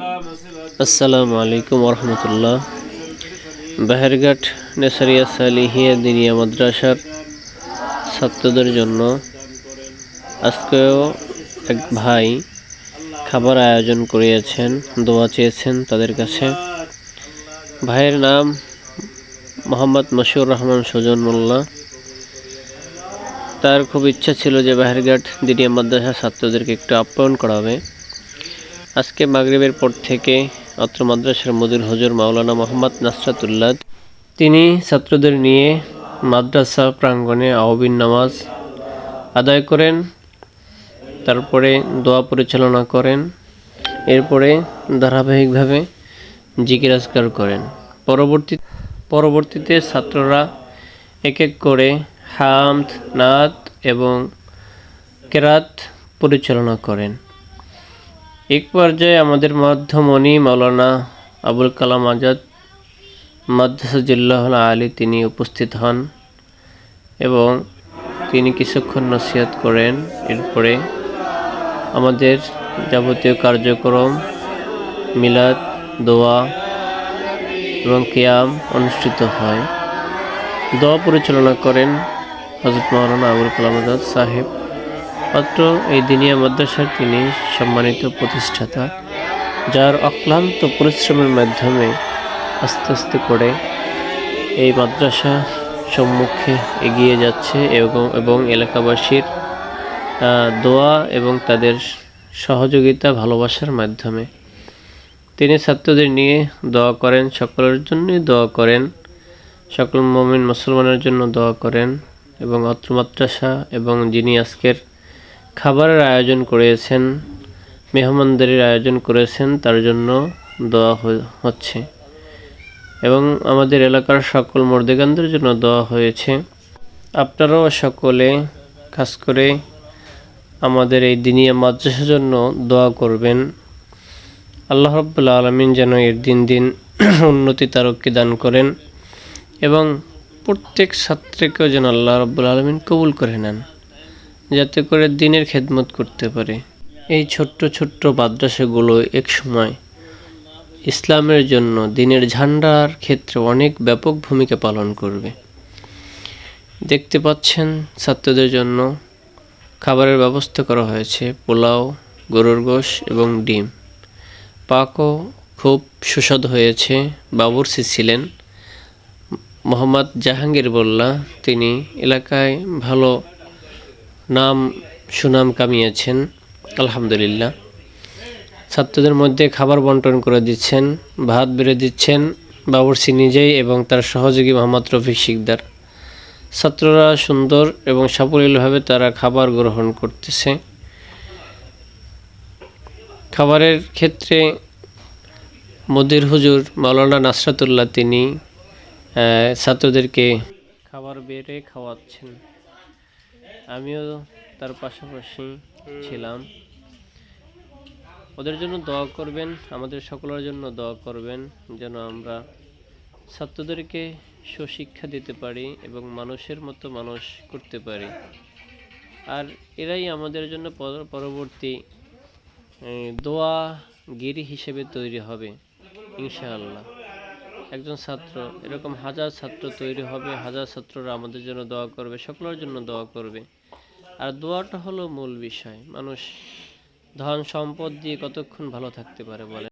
আসসালামু আলাইকুম রহমতুল্লাহ বাহেরঘাট নেসারিয়া সালিহিয়া দিনিয়া মাদ্রাসার ছাত্রদের জন্য আজকেও এক ভাই খাবার আয়োজন করিয়েছেন, দোয়া চেয়েছেন তাদের কাছে। ভাইয়ের নাম মোহাম্মদ মশিউর রহমান সুজন মোল্লা। তার খুব ইচ্ছা ছিল যে বাহেরঘাট দিনিয়া মাদ্রাসার ছাত্রদেরকে একটু আপ্যায়ন করা হবে আজকে মাগরিবের পর থেকে অত্র মাদ্রাসার মদির হজর মাওলানা মোহাম্মদ নাসরাতুল্লাহ, তিনি ছাত্রদের নিয়ে মাদ্রাসা প্রাঙ্গণে আহবিন নামাজ আদায় করেন, তারপরে দোয়া পরিচালনা করেন, এরপরে ধারাবাহিকভাবে আজকার করেন। পরবর্তী পরবর্তীতে ছাত্ররা এক এক করে হামদ, নাত এবং কেরাত পরিচালনা করেন। এক পর্যায়ে আমাদের মাধ্যমণি মাওলানা আবুল কালাম আজাদ মাদ্রাসাজুল্লাহ আলী, তিনি উপস্থিত হন এবং তিনি কিছুক্ষণ নসিহত করেন। এরপরে আমাদের যাবতীয় কার্যক্রম, মিলাদ, দোয়া এবং কেয়াম অনুষ্ঠিত হয়। দোয়া পরিচালনা করেন হজরত মাওলানা আবুল কালাম আজাদ সাহেব। মাত্র এই দিনিয়া মাদ্রাসার তিনি সম্মানিত প্রতিষ্ঠাতা, যার অক্লান্ত পরিশ্রমের মাধ্যমে আস্তে আস্তে করে এই মাদ্রাসা সম্মুখে এগিয়ে যাচ্ছে এবং এবং এলাকাবাসীর দোয়া এবং তাদের সহযোগিতা, ভালোবাসার মাধ্যমে। তিনি ছাত্রদের নিয়ে দোয়া করেন, সকলের জন্যই দোয়া করেন, সকল মমিন মুসলমানের জন্য দোয়া করেন এবং অত্র মাদ্রাসা এবং যিনি আজকের খাবারের আয়োজন করেছেন, মেহমানদারির আয়োজন করেছেন, তার জন্য দোয়া হচ্ছে। এবং আমাদের এলাকার সকল মর্দেগানদের জন্য দোয়া হয়েছে। আপনারাও সকলে খাস করে আমাদের এই দিনিয়া মাদ্রাসার জন্য দোয়া করবেন। আল্লাহ রব্বুল্লা আলমিন যেন এর দিন দিন উন্নতি তারককে দান করেন এবং প্রত্যেক ছাত্রকেও যেন আল্লাহ রব্বুল আলমিন কবুল করে নেন। যাতে করে দিনের খেদমত করতে পারে। এই ছোট্ট ছোট্ট মাদ্রাসাগুলো এক সময় ইসলামের জন্য দিনের ঝান্ডার ক্ষেত্রে অনেক ব্যাপক ভূমিকা পালন করবে। দেখতে পাচ্ছেন, ছাত্রদের জন্য খাবারের ব্যবস্থা করা হয়েছে, পোলাও, গরুর গোশ এবং ডিম। পাকও খুব সুস্বাদু হয়েছে বাবুরসি ছিলেন। মোহাম্মদ জাহাঙ্গীর বল্লা, তিনি এলাকায় ভালো নাম সুনাম কামিয়েছেন, আলহামদুলিল্লাহ। ছাত্রদের মধ্যে খাবার বন্টন করে দিচ্ছেন, ভাত বেড়ে দিচ্ছেন বাবুরসি নিজেই এবং তার সহযোগী মোহাম্মদ রফিক শিকদার। ছাত্ররা সুন্দর এবং সাবলীলভাবে তারা খাবার গ্রহণ করতেছে। খাবারের ক্ষেত্রে মদির হুজুর মাওলানা নাসরাতুল্লাহ তিনি ছাত্রদেরকে খাবার বেড়ে খাওয়াচ্ছেন। আমিও তার পাশাপাশি ছিলাম। ওদের জন্য দোয়া করবেন, আমাদের সকলের জন্য দোয়া করবেন, যেন আমরা ছাত্রদেরকে সুশিক্ষা দিতে পারি এবং মানুষের মতো মানুষ করতে পারি। আর এরাই আমাদের জন্য পরবর্তী দোয়া গিরি হিসেবে তৈরি হবে, ইনশাআল্লাহ। একজন ছাত্র, এরকম হাজার ছাত্র তৈরি হবে, হাজার ছাত্ররা আমাদের জন্য দোয়া করবে, সকলের জন্য দোয়া করবে। আর দোয়াটা হলো মূল বিষয়। মানুষ ধন সম্পদ দিয়ে কতক্ষণ ভালো থাকতে পারে বলে